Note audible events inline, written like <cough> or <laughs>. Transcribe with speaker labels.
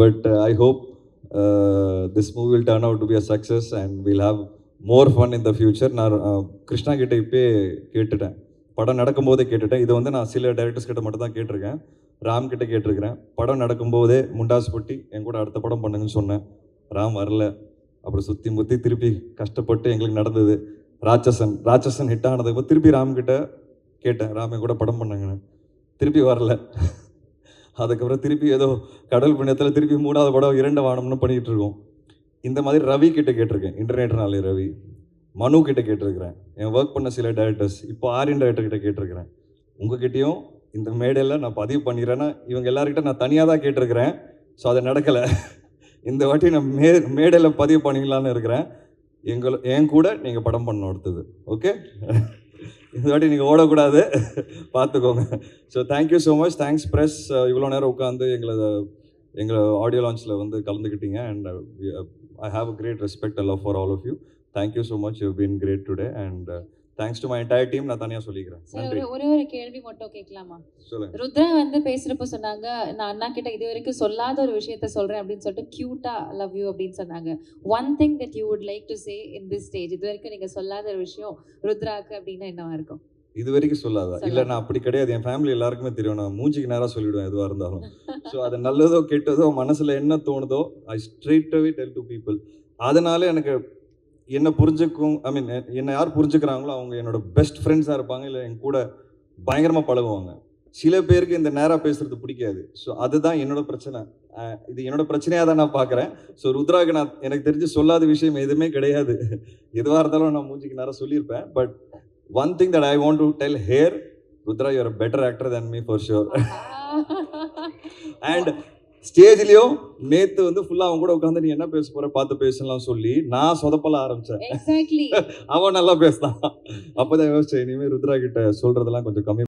Speaker 1: But I hope this movie will turn out to be a success and will have more fun in the future நான் uh, Krishna கிட்ட இப்போயே கேட்டுட்டேன். படம் நடக்கும்போதே கேட்டுட்டேன். இதை வந்து நான் சில டைரக்டர்ஸ் கிட்ட மட்டும் தான் கேட்டிருக்கேன். ராம் கிட்ட கேட்டிருக்கிறேன். படம் நடக்கும்போதே முண்டாஸ் பொட்டி என் கூட அடுத்த படம் பண்ணுங்கன்னு சொன்னேன். ராம் வரல. அப்புறம் சுற்றி முற்றி திருப்பி கஷ்டப்பட்டு எங்களுக்கு நடந்தது. ராட்சசன் ராட்சசன் ஹிட் ஆனதுக்கு திருப்பி ராம் கிட்ட கேட்டேன். ராம் என் கூட படம் பண்ணுங்கன்னு. திருப்பி வரல. அதுக்கப்புறம் திருப்பி ஏதோ கடல் புண்ணியத்தில் திருப்பி மூணாவது படம் இரண்டு வானம்னு பண்ணிகிட்டு இருக்கோம் இந்த மாதிரி ரவி கிட்டே கேட்டிருக்கேன் இன்டர்நெட் ரவி. மனு கிட்டே கேட்டிருக்கிறேன். என் ஒர்க் பண்ண சில டேரக்டர்ஸ் இப்போ ஆரியன் டேரக்டர் கிட்டே கேட்டிருக்கிறேன். உங்ககிட்டயும் இந்த மேடையில் நான் பதிவு பண்ணிடுறேன்னா இவங்க எல்லாருக்கிட்ட நான் தனியாக தான் கேட்டிருக்கிறேன். ஸோ அது நடக்கலை. இந்த வாட்டி நான் மே மேடையில் பதிவு பண்ணிக்கலான்னு இருக்கிறேன். எங்களை என் கூட நீங்கள் படம் பண்ண அடுத்தது. ஓகே இந்த வாட்டி நீங்கள் ஓடக்கூடாது. பார்த்துக்கோங்க. So thank you so much thanks press இவ்வளோ நேரம் உட்காந்து எங்களை எங்களை ஆடியோ லான்ச்சில் வந்து கலந்துக்கிட்டீங்க. And I have a great respect love for all of you thank you so much you been great today and thanks to my entire team நான் தனியாக சொல்லிக்கிறேன்.
Speaker 2: சரி
Speaker 1: நன்றி.
Speaker 2: ஒரு ஒரே கேள்வி மட்டும் கேட்கலாமா?
Speaker 1: சொல்லுங்க.
Speaker 2: ருத்ரா வந்து பேசுறப்ப சொன்னாங்க நான் அண்ணா கிட்ட இது வரைக்கும் சொல்லாத ஒரு விஷயத்த சொல்றேன் அப்படின்னு சொல்லிட்டு கியூட்டா லவ் யூ அப்படின்னு சொன்னாங்க. One thing that you would like to say in this stage இது வரைக்கும் நீங்க சொல்லாத ஒரு விஷயம் ருத்ராக்கு அப்படின்னா என்னவா இருக்கும்?
Speaker 1: இது வரைக்கும் சொல்லாத? இல்லை. நான் அப்படி கிடையாது. என் ஃபேமிலி எல்லாருக்குமே தெரியும். நான் மூஞ்சிக்கு நேராக சொல்லிவிடுவேன் எதுவாக இருந்தாலும். <laughs> ஸோ அது நல்லதோ கெட்டதோ மனசில் என்ன தோணுதோ ஐ ஸ்ட்ரெயிட்டாகவே டெல் டு பீப்புள் அதனால எனக்கு என்ன புரிஞ்சுக்கும் ஐ மீன் என்னை யார் புரிஞ்சுக்கிறாங்களோ அவங்க என்னோட பெஸ்ட் ஃப்ரெண்ட்ஸாக இருப்பாங்க இல்லை என் கூட பயங்கரமாக பழகுவாங்க. சில பேருக்கு இந்த நேராக பேசுறது பிடிக்காது. ஸோ அதுதான் என்னோட பிரச்சனை. இது என்னோட பிரச்சனையாக தான் நான் பார்க்குறேன் ஸோ ருத்ராக்கு நான் எனக்கு தெரிஞ்சு சொல்லாத விஷயம் எதுவுமே கிடையாது. எதுவாக இருந்தாலும் நான் மூஞ்சிக்கு நேரம் சொல்லியிருப்பேன். But one thing that I want to tell her Rudra a better actor than me for sure and ஸ்டேஜ்லயும் நேத்து வந்து ஃபுல்லா அவன் கூட உட்காந்து நீ என்ன பேச போற? பார்த்து பேசலாம் சொல்லி நான் சொதப்பல ஆரம்பிச்சேன். <laughs> அவன் நல்லா பேசினான். அப்பதான் யோசிச்சேன் இனிமே ருத்ரா கிட்ட சொல்றதெல்லாம் கொஞ்சம் கம்மி